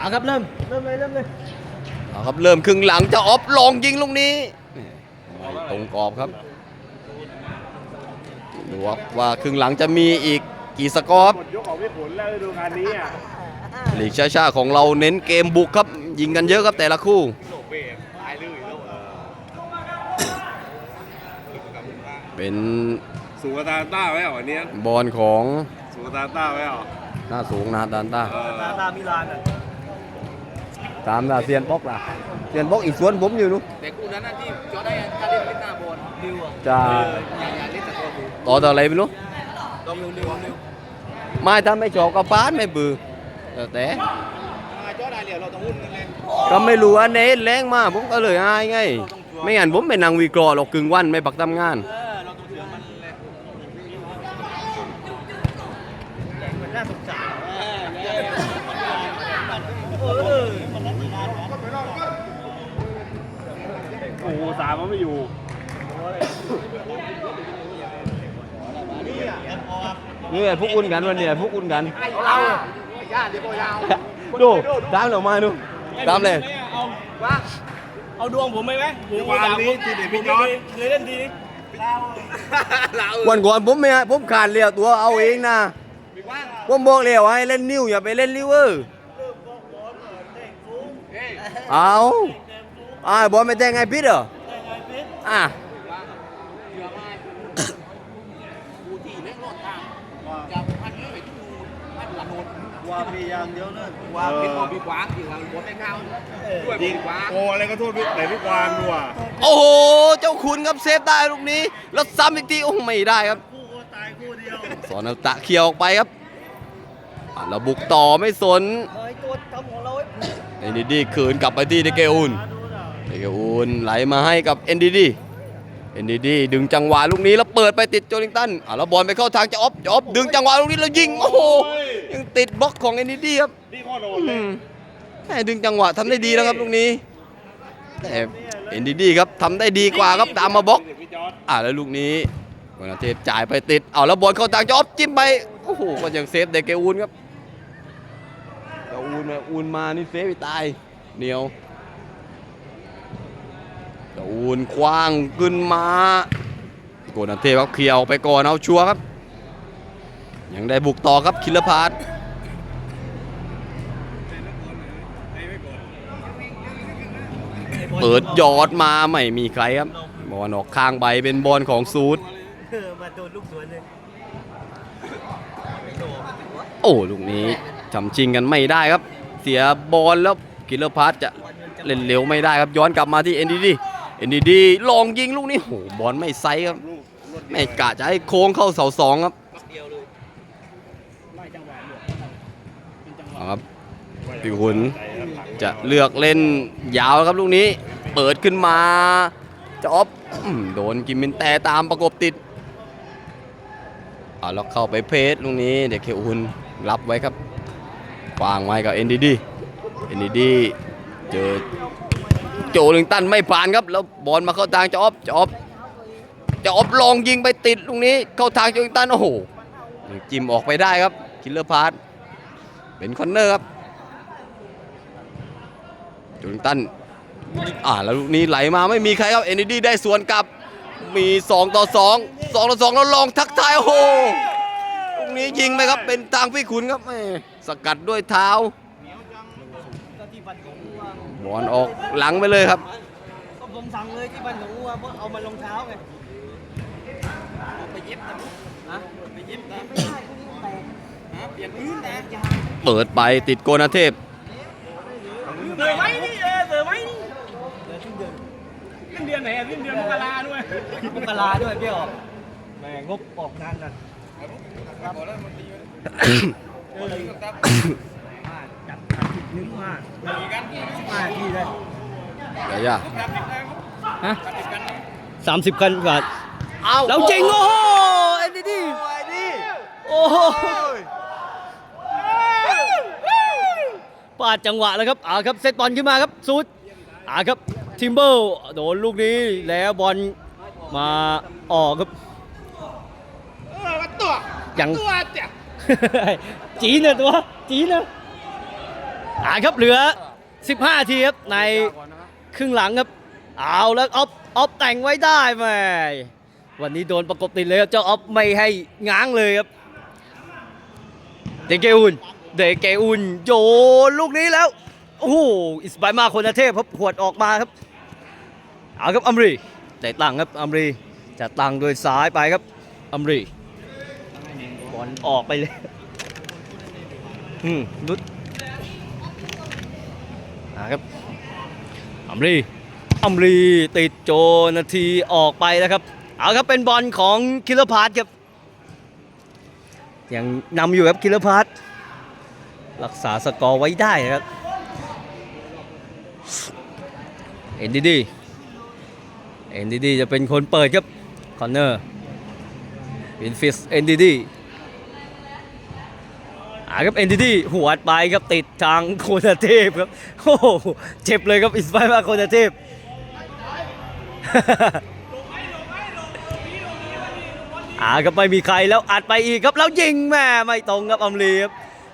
เอาครับเริ่มเริ่มเลยเริ่มเลยเอาครับเริ่มครึ่งหลังจะออฟลองยิงลูกนี้ตรงกรอบครับดูว่าว่าครึ่งหลังจะมีอีกกี่สกอร์ครับหมดยกของพี่ขุนแล้วฤดูกาลนี้อะลีกชาๆของเราเน้นเกมบุกครับ ยิงกันเยอะครับแต่ละคู่เป็นสูงกว่าตาต้าไว้เหรอวันนี้บอลของสูงกว่าตาต้าไว้เหรอหน้าสูงนาดานต้าเออตาตามิลานอะ ตามดาเซียนบ็อกล่ะเซียนบ็อกอีกสวนผมอยู่นู้นแต่คู่นั้นน่ะที่จอได้การเล่นเล่นหน้าบอลดิวอะจะอย่าอย่าเล่นแต่ตัวดูต่อต่ออะไรไม่รู้ต้องเร็วเร็วเร็วไม่ถ้าไม่ชอบก็ปานไม่บือแต่แต่จอได้เหลียวเราต้องหุ้นกันเลยก็ไม่รู้อันไหนแรงมากผมก็เลยอายไง ไม่งั้นผมไปนั่งวิเคราะห์หรอกกึ่งวันไม่ปักทำงาน เออเราต้องเชื่อมันเลย เหมือนน่าสงสารเออ โอ้โห สามมันไม่อยู่นี่พวกอุ่นกันวันนี้พวกอุ่นกันเราญาติเดี๋ยวยาวดูตามเรามาดูตามเลยว่าเอาดวงผมไหมไหมผมวานนี้ทีเด็ดพี่จอร์ดเคยเล่นทีนี้เราวันก่อนผมไม่ให้ผมขาดเลี้ยวตัวเอาเองนะผมบอกแล้วให้เล่นนิ้วอย่าไปเล่นลิเวอร์เอาอ่าบอลไม่แต่งไงพิษเหรอ อะกูที่แม่งรอดทาพันนี้ไปทุกพันหลังโนนว่ามีอย่างเดียวนะว่าเป็นของพี่กวางที่เราบอลไม่เข้าด้วยยิพี่งกวางโอ้อะไรก็โทษพี่แต่พี่กวางดูอะโอ้โห เจ้าคุณครับเซฟได้ลูกนี้ แล้วซ้ำอีกทีโอ้ไม่ได้ครับคู่ก็ตายคู่เดียวสอนเอาตะเคียวออกไปครับอะแล้วบุกต่อไม่สนเฮ้ยตัวทำของเราไอ้นดีดีคืนกลับไปที่เดเกอุน เอุนไหลมาให้กับเอ็นดีดีเอ็นดีดีดึงจังหวะลูกนี้แล้วเปิดไปติดโจลิงตันอะแล้วบอลไปเข้าทางจะออฟจะออฟดึงจังหวะลูกนี้แล้วยิงโอ้โหยังติดบล็อกของเอ็นดีดีครับนี่ข้อโดนเลยมแม่ดึงจังหวะทำได้ดีนะครับลูกนี้แต่เอ็นดีดีครับทำได้ดีกว่าครับตามมาบล็อกอะแล้วลูกนี้วนาเทพจ่ายไปติดเอาแล้วบอลเข้าทางจะออฟจิ้มไปโอ้โหก็ยังเซฟเดเกอุนครับแต่อูนมาอูนมานี่เซฟไปตายเหนียว ต่อูนคว้างขึ้นมาโกนาเทพครับเคลียร์ออกไปก่อนเอาชัวร์ครับ ยังได้บุกต่อครับคิลพาร์เปิดยอดมาไม่มีใครครับบอลออกข้างใบเป็นบอลของซูดเออมาโดนลูกสวนเลยโอ้ลูกนี้จำชิงกันไม่ได้ครับ เสียบอลแล้วกิลล์พาร์จะเล่นเร็วไม่ได้ครับย้อนกลับมาที่เอ็นดี NDD NDD ลองยิงลูกนี้โหบอลไม่ไซส์ครับไม่กะจะให้โค้งเข้าเสาสองครับครับพี่ขุนจะเลือกเล่นยาวครับลูกนี้ เปิดขึ้นมาจะออฟโดนกิมมินแต่ตามประกบติดเอาแล้วเข้าไปเพจลูกนี้เด็กเคอุนรับไว้ครับวางไว้กับ NDD NDD เจอ โจลิงตันไม่ผ่านครับ แล้วบอลมาเข้าทางจอบจอบจอบลองยิงไปติดลูกนี้ เข้าทางโจลิงตันโอ้โหจิ้มออกไปได้ครับคิลเลอร์พาร์เป็นคอนเนอร์ครับโจลิงตันอ่าแล้วลูกนี้ไหลมาไม่มีใครครับ NDD ได้สวนกลับมี 2 ต่อ 2 2 ต่อ 2 แล้วลองทักทายโอ้โหลูกนี้ยิงไปครับเป็นทางพี่ขุนครับสกัดด้วยเท้า ก็ที่บันของวัว บอลออกหลังไปเลยครับก็ผมสั่งเลยที่บันของวัวเพราะเอามาลงเท้าไงไปเย็บนะฮะไปเย็บนะไม่ได้พวกนี้แตกฮะเปลี่ยนพื้นแตนะกยาเปิดไปติดโกนาเทพเสือไหมนี่เออเสือไหมนี่เสือขึ้นเดือนขึ้นเดือนไหนอะขึ้นเดือนมกราด้วยมกราด้วยพี่ออกแหมงบออกนานน่ะ นึงมากมากที่ได้เดี๋ยวอย่าฮะสามสิบคันบาทเอาเราเจ๋งโอ้โหเอ็นดีดีโอ้โหปาดจังหวะแล้วครับอ่าครับเซตบอลขึ้นมาครับซูดอ่าครับทิมเบิลโดนลูกนี้แล้วบอลมาออกครับเออมาตัวยังตัวเจ้าจีนเนี่ยตัวจีนเนี่ย อ่าครับเหลือ 15 ทีครับในครึ่งหลังครับ เอาแล้วออฟออฟแต่งไว้ได้แหมวันนี้โดนประกบติดเลยครับเจ้าออฟไม่ให้ง้างเลยครับ เดเกอุนเดเกอุนโยนลูกนี้แล้ว โอ้โหอิสบายมาคนเทพครับขวดออกมาครับเอาครับอัมรีแต่ตั้งครับอัมรีจะตั้งโดยซ้ายไปครับอัมรีบอลออกไปเลยอืมลุด นะครับอัมรีอัมรีติดโจนาทีออกไปแล้วครับ เอาครับเป็นบอลของคิลล์พาร์ทครับยังนำอยู่ครับคิลล์พาร์ทรักษาสกอร์ไว้ได้นะครับเอ็นดีดีเอ็นดีดีจะเป็นคนเปิดครับคอนเนอร์วินฟิสเอ็นดีดี อ่าครับเอนดีดีหัวไปครับติดทางโคนาเทพครับโอ้โหเจ็บเลยครับอิสไบมาโคนาเทพอ่าครับไม่มีใครแล้วอัดไปอีกครับแล้วยิงแม่ไม่ตรงครับอัมรีครับ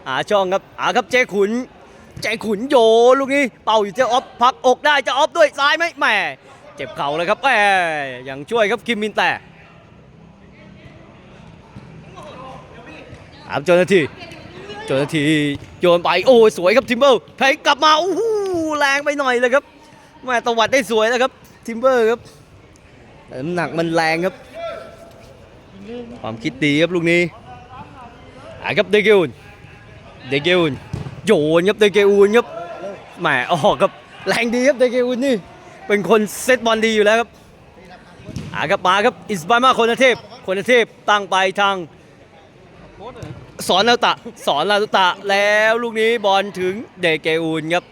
หาช่องครับอ่าครับเจขุนใจขุนโยลูกนี้เป่าอยู่เจ้าออฟพักอกได้เจะออฟด้วยซ้ายไหมแหม่เจ็บเข่าเลยครับแหมยังช่วยครับคิมมินแต่ครับเจ้าหน้าที่ จ้าหน้าที่โยนไปโอ้สวยครับทิมเบอร์เพลกลับมาโอ้โหแรงไปหน่อยเลยครับแม่ตวัดได้สวยแล้วครับทิมเบอร์ครับแต่น้ำหนักมันแรงครับ ความคิดดีครับลูกนี้อ่าครับเดเกอุนเดเกอุนโยนครับเดเกอูนครับแหมออกครับแรงดีครับเดเกอูนนี่เป็นคนเซตบอลดีอยู่แล้วครับอาครับมาครับอิสบามาคนเทพคนเทพตั้งไปทาง สอนลาตะ สอนลาตุตะแล้วลูกนี้บอลถึงเดเกอูนครับ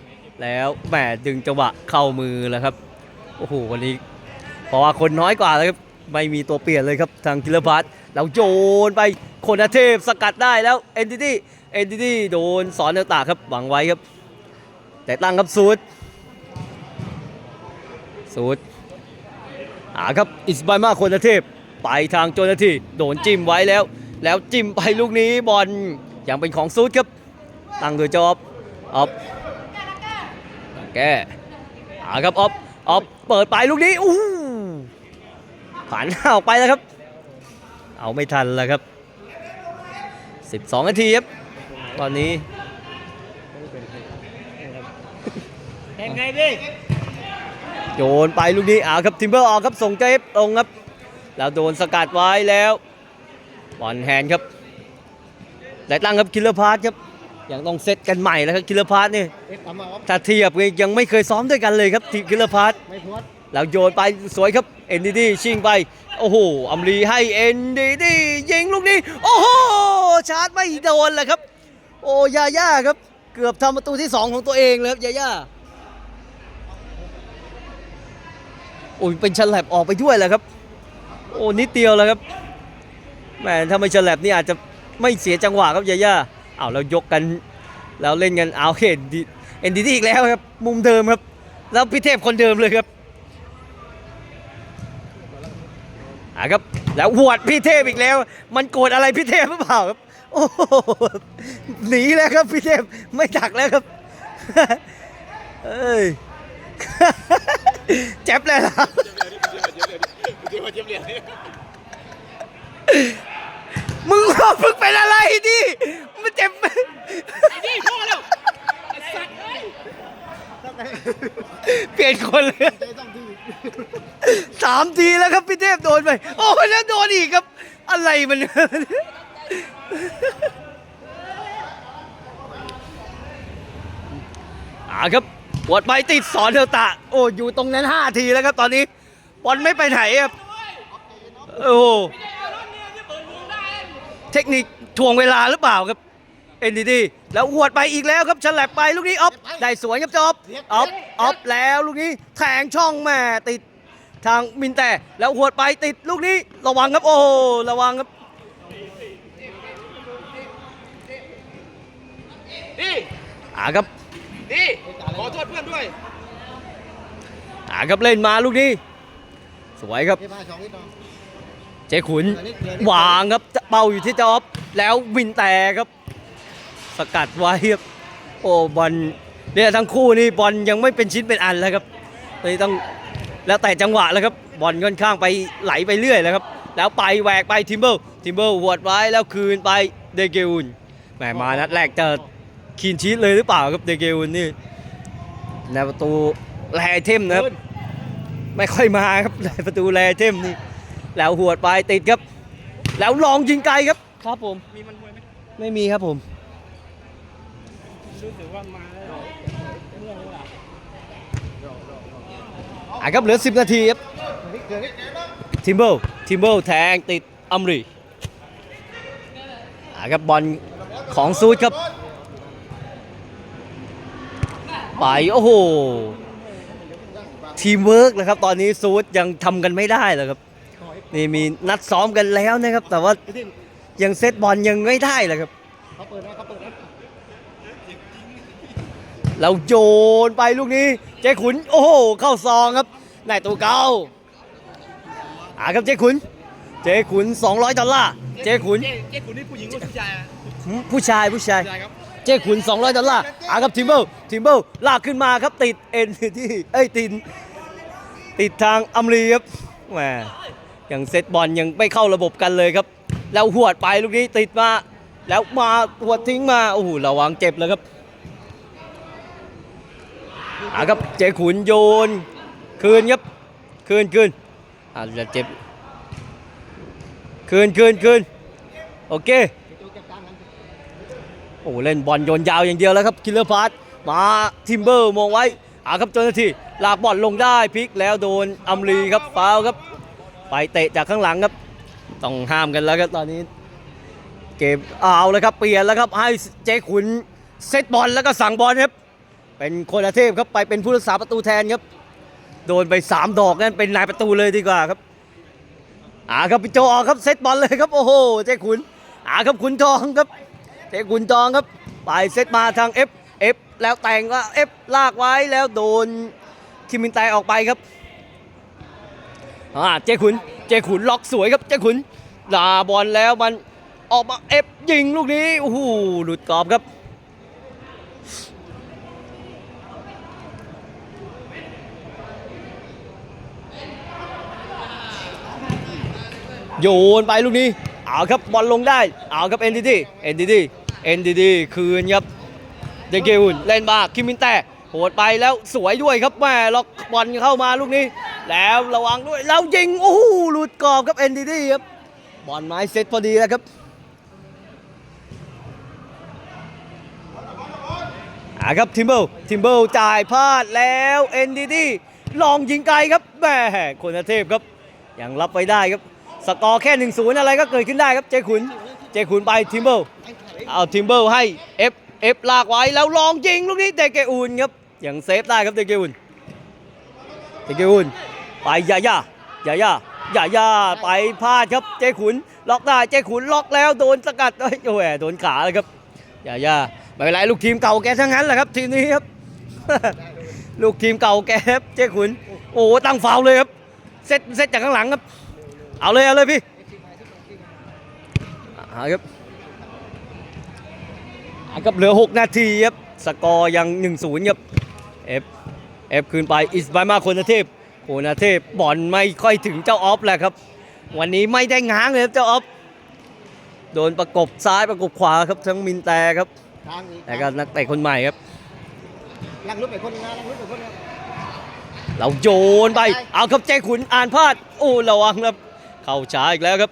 แล้วแหมดึงจังหวะเข้ามือแล้วครับโอ้โหวันนี้เพราะว่าคนน้อยกว่าแล้วครับไม่มีตัวเปลี่ยนเลยครับทางกิลพัทแล้วโยนไปคนเทพสกัดได้แล้วเอนติตี้เอ็นดีดีโดนสอนนวตาครับหวังไว้ครับ แต่ตั้งครับสูดสูดอ่าครับอิสบายมาคนเทพไปทางโจนาทีโดนจิ้มไว้แล้ว แล้วจิ้มไปลูกนี้บอลยังเป็นของซูดครับ ตั้งโดยจอบออฟแกอ่าครับออฟออฟเปิดไปลูกนี้อู้หูผ่านหน้าออกไปแล้วครับ เอาไม่ทันแล้วครับ 12นาทีครับตอนนี้เห็นไงดิโยนไปลูกนี้อ่าครับทิมเบอร์ออกครับส่งเจฟตรงครับ แล้วโดนสกัดไว้แล้ว บอลแฮนด์ครับแต่ตั้งครับคิลเลอร์พาร์ทครับยังต้องเซตกันใหม่แล้วครับคิลเลอร์พาร์ทนี่ถ้าเทียบนี่ยังไม่เคยซ้อมด้วยกันเลยครับทีคิลเลอร์พาร์ทแล้วโยนไปสวยครับเอ็นดีดีชิงไปโอ้โหอัมรีให้เอ็นดีดียิงลูกนี้โอ้โหชาร์จไม่โดนเลยครับ โอ้ยาย่าครับเกือบทำประตูที่ 2 ของตัวเองเลยครับยาย่าโอ้ยเป็นฉลับออกไปด้วยแหละครับ โอ้นิดเดียวแล้วครับ แหมถ้าไม่ฉลับนี่อาจจะไม่เสียจังหวะครับยาย่าเอาแล้วยกกันแล้วเล่นกันเอาเห็นเอ็นดีอีกแล้วครับ มุมเดิมครับ แล้วพี่เทพคนเดิมเลยครับอะครับแล้วหวดพี่เทพอีกแล้ว มันโกรธอะไรพี่เทพหรือเปล่าครับโอ้โหหนีแล้วครับพี่เทพไม่ดักแล้วครับเอ้ยเจ็บเลยเหรอ มึงว่ามึงเป็นอะไรดิมันเจ็บนี่พอแล้วเปลี่ยนคนเลยสามทีแล้วครับพี่เทพโดนไป โอ้ยแล้วโดนอีกครับ อะไรมันอ่าครับปวดไปติดสอนเทลตะ โอ้อยู่ตรงนั้น5ทีแล้วครับตอนนี้บอลไม่ไปไหนครับ โอ้โห เทคนิคทวงเวลาหรือเปล่าครับเอ็นดีดีแล้วหวดไปอีกแล้วครับฉลับไปลูกนี้ออฟได้สวยครับจอบออฟออฟแล้วลูกนี้แทงช่องแม่ติดทางมินแต่แล้วหวดไปติดลูกนี้ระวังครับโอ้โหระวังครับดิอ่าครับดิขอโทษเพื่อนด้วยอ่าครับเล่นมาลูกนี้ สวยครับ เจขุนวางครับจะเป่าอยู่ที่จอบ แล้ววินแต่ครับ สกัดไว้ครับโอ้บอลเนี่ยทั้งคู่นี่บอลยังไม่เป็นชิ้นเป็นอันแล้วครับตอนนี้ต้องแล้วแต่จังหวะแล้วครับบอลค่อนข้างไปไหลไปเรื่อยแล้วครับ แล้วไปแหวกไปทิมเบิลทิมเบิลวดไว้แล้วคืนไปเดเกอุนแหมมานัดแรกจะคีนชีตเลยหรือเปล่าครับเดเกอุนนี่ในประตูแลเทมนะครับไม่ค่อยมาครับในประตูแลเทมนี่ แล้วหวดไปติดครับ แล้วลองยิงไกลครับ ครับผม มีมันมวยไหมไม่มีครับผม รู้สึกว่ามาแล้วเมื่อยเลยอะอะครับเหลือ 10 นาทีครับทิมเบิลทิมเบิลแทงติดอัมรีอะครับบอลของซูดครับ ไปโอ้โห ทีมเวิร์กนะครับ ตอนนี้ซูดยังทำกันไม่ได้เลยครับ นี่มีนัดซ้อมกันแล้วนะครับ แต่ว่ายังเซตบอลยังไม่ได้เลยครับเขาเปิดนะเขาเปิดนะเราโยนไปลูกนี้ เจ๊ขุน โอ้โหเข้าซองครับนายตัวเก่าอ่าครับเจ๊ขุน เจ๊ขุน 200 ดอลลาร์เจ๊ขุนเจ๊เจ๊คุณนี่ผู้หญิงหรือผู้ชายอะผู้ชายผู้ชายผู้ชายครับเจ๊ขุน 200 ดอลลาร์อ่าครับทิมเบิลทิมเบิลลากขึ้นมาครับติดเอ็นที่เอ้ยติดติดทางอัมรีครับแหม ยังเซตบอลยังไม่เข้าระบบกันเลยครับ แล้วหวดไปลูกนี้ติดมา แล้วมาหวดทิ้งมาโอ้โหระวังเจ็บเลยครับอ่าครับเจขุนโยน คืนครับ คืนคืนอ่าจะเจ็บ คืนคืนคืนโอเคโอ้เล่นบอลโยนยาวอย่างเดียวแล้วครับคิลเลอร์พาร์ตมาทิมเบอร์มองไว้อ่าครับเจ้าหน้าที่ลากบอลลงได้พลิกแล้วโดนอัมรีครับฟาวครับ ไปเตะจากข้างหลังครับ ต้องห้ามกันแล้วครับตอนนี้ เกมเอาเลยครับเปลี่ยนแล้วครับให้เจขุนเซตบอลแล้วก็สั่งบอลครับ เป็นคนละเทพครับไปเป็นผู้รักษาประตูแทนครับ โดนไป 3 ดอกนั่นเป็นนายประตูเลยดีกว่าครับอ่าครับพี่โจออกครับเซตบอลเลยครับโอ้โหเจ๊ขุนอ่าครับขุนทองครับเจ๊ขุนทองครับไปเซตมาทาง F F แล้วแต่งว่า F ลากไว้แล้วโดนคิมินไตออกไปครับ อ่าเจ๊ขุนเจ๊ขุนล็อกสวยครับเจ๊ขุนลาบอลแล้วมันออกมา F ยิงลูกนี้โอ้โหหลุดกรอบครับโยนไปลูกนี้เอาครับบอลลงได้เอาครับเอ็นดีดีเอ็นดีดีเอ็นดีดีคืนครับเดเกอุนเล่นมาคิมมินแต่โหดไปแล้วสวยด้วยครับแม่ล็อกบอลเข้ามาลูกนี้ แล้วระวังด้วยแล้วยิงโอ้โหหลุดกรอบครับเอ็นดีดีครับบอลไม้เซตพอดีแล้วครับอ่าครับทิมเบิลทิมเบิลจ่ายพลาดแล้วเอ็นดีดีลองยิงไกลครับแม่คนเทพครับยังรับไปได้ครับสกอร์แค่1นศูนย์อะไรก็เกิดขึ้นได้ครับเจขุนเจขุนไปทิมเบิลเอาทิมเบิลให้ F F ลากไว้แล้วลองยิงลูกนี้เดเกอุนครับยังเซฟได้ครับเดเกอุนเดเกอุน ไปยาย่ายาย่ายาย่าไปพลาดครับเจขุนล็อกได้เจขุนล็อกแล้วโดนสกัดเอ้ยโอ้ยโดนขาเลยครับยาย่าไม่เป็นไรลูกทีมเก่าแกทั้งนั้นแหละครับทีมนี้ครับลูกทีมเก่าแกครับเจขุนโอ้ตั้งฟาวเลยครับเซตเซตจากข้างหลังครับ เอาเลยเอาเลยพี่อ่าครับอ่าครับเหลือ 6 นาทีครับสกอร์ยัง 1-0ครับ F F คืนไปอิสบายมาคนเทพ โคนเทพบอลไม่ค่อยถึงเจ้าออฟแหละครับ วันนี้ไม่ได้ง้างเลยครับเจ้าออฟโดนประกบซ้ายประกบขวาครับทั้งมินแต่ครับทางอีกแล้วก็นักเตะคนใหม่ครับลังลุกไปคนนึงนะลังลุกไปคนนึงเราโยนไป เอาครับเจ้ขุนอ่านพลาด โอ้ระวังครับ เข้าช้าอีกแล้วครับ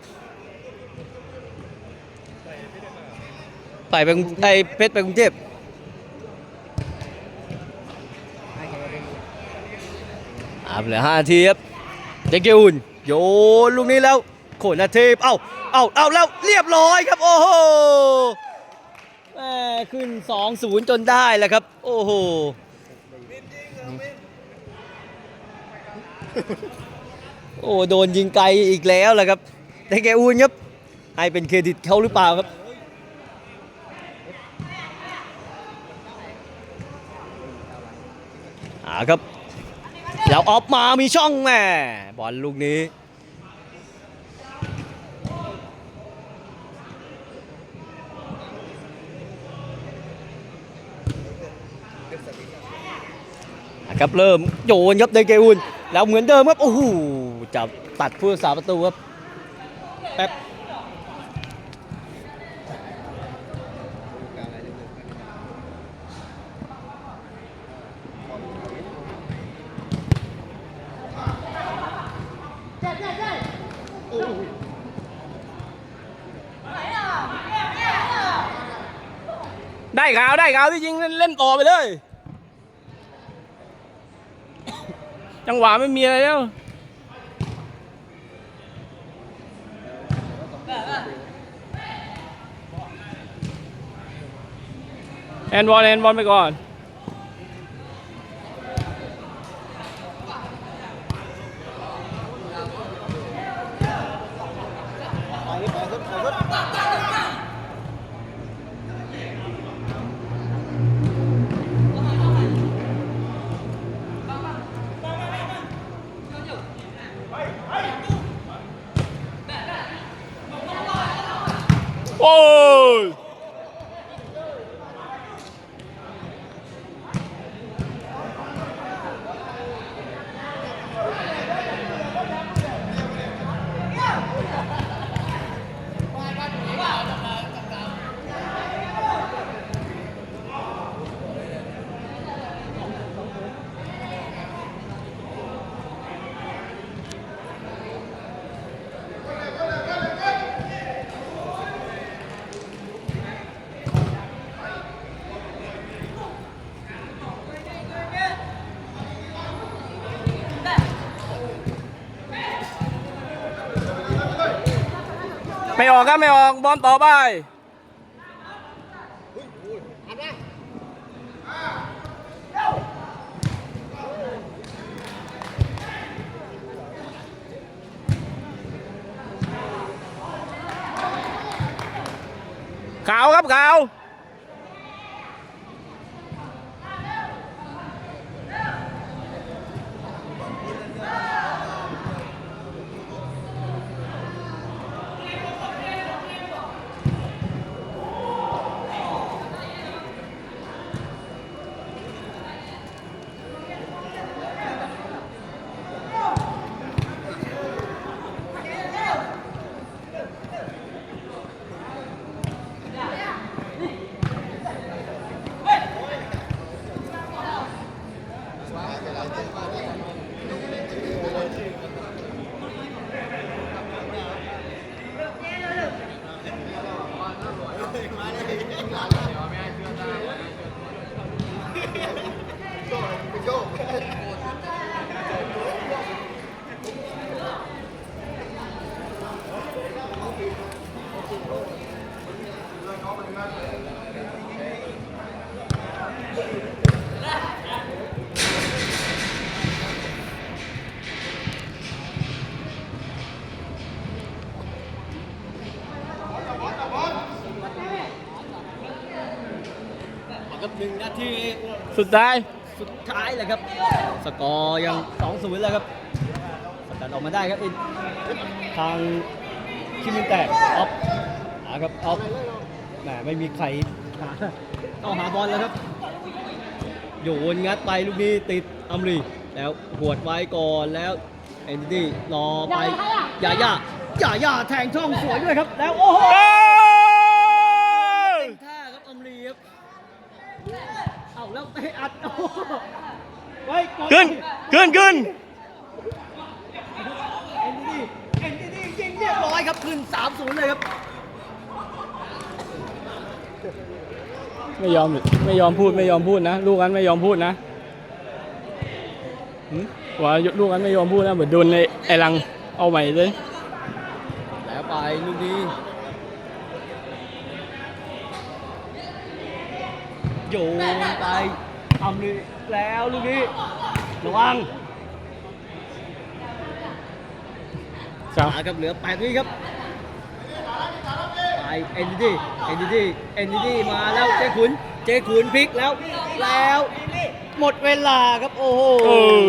ไปไปกรุงไอ้เพชรไปกรุงเทพ อ่าเหลือห้าทีครับเจเกอุนโยนลูกนี้แล้วโขนเทพเอ้าเอ้าเอ้าแล้วเรียบร้อยครับ โอ้โหแม่ขึ้น2-0จนได้แล้วครับ โอ้โหโอ้โดนยิงไกลอีกแล้วแหละครับแต่แกอูนครับให้เป็นเครดิตเขาหรือเปล่าครับอ่าครับ แล้วออฟมามีช่องแม่บอลลูกนี้ ครับเริ่มโยนครับเดเกอุนแล้วเหมือนเดิมครับ โอ้โหจะตัดผู้สาประตูครับแป๊บ ได้ข่าวได้ข่าวที่จริงเล่นต่อไปเลย จังหวะไม่มีอะไรแล้วแอนบอลแอนบอลไปก่อน โไม่ออกครับไม่ออกบอลต่อไป ครั สุดท้าย สุดท้ายเลยครับ สกอร์ยัง2 0แล้วครับสกัดออกมาได้ครับอินทางคิมินแตกออฟหาครับออฟแหมไม่มีใครหาต้องหาบอลแล้วครับโยนงัดไปลูกนี้ติดอัมรีแล้วหวดไว้ก่อนแล้วเอ็นดี้รอไปยาย่ายาย่าแทงช่องสวยด้วยครับ แล้วโอ้โหเป็นท่าครับอัมรีครับ เอาแล้วเตะอัดโอ้โหไว้ก่อนขึ้นขึ้นขึ้นเอ็นดีเอ็นดียิงเรียบร้อยครับขึ้น3-0เลยครับ ไม่ยอมไม่ยอมพูดไม่ยอมพูดนะ ลูกนั้นไม่ยอมพูดนะหืมว่าลูกนั้นไม่ยอมพูดนะเหมือนโดนไอ้ไอ้ลังเอาใหม่เลย แล้วไปลูกนี้โยนไป ทำเลยแล้วลูกนี้ระวังครับมาครับเหลือ8วิครับไปเอ็นดีเอ็นดีเอ็นดีมาแล้วเจ๊ขุนเจ๊ขุนพลิกแล้ว แล้ว หมดเวลาครับ โอ้โหโอ้ย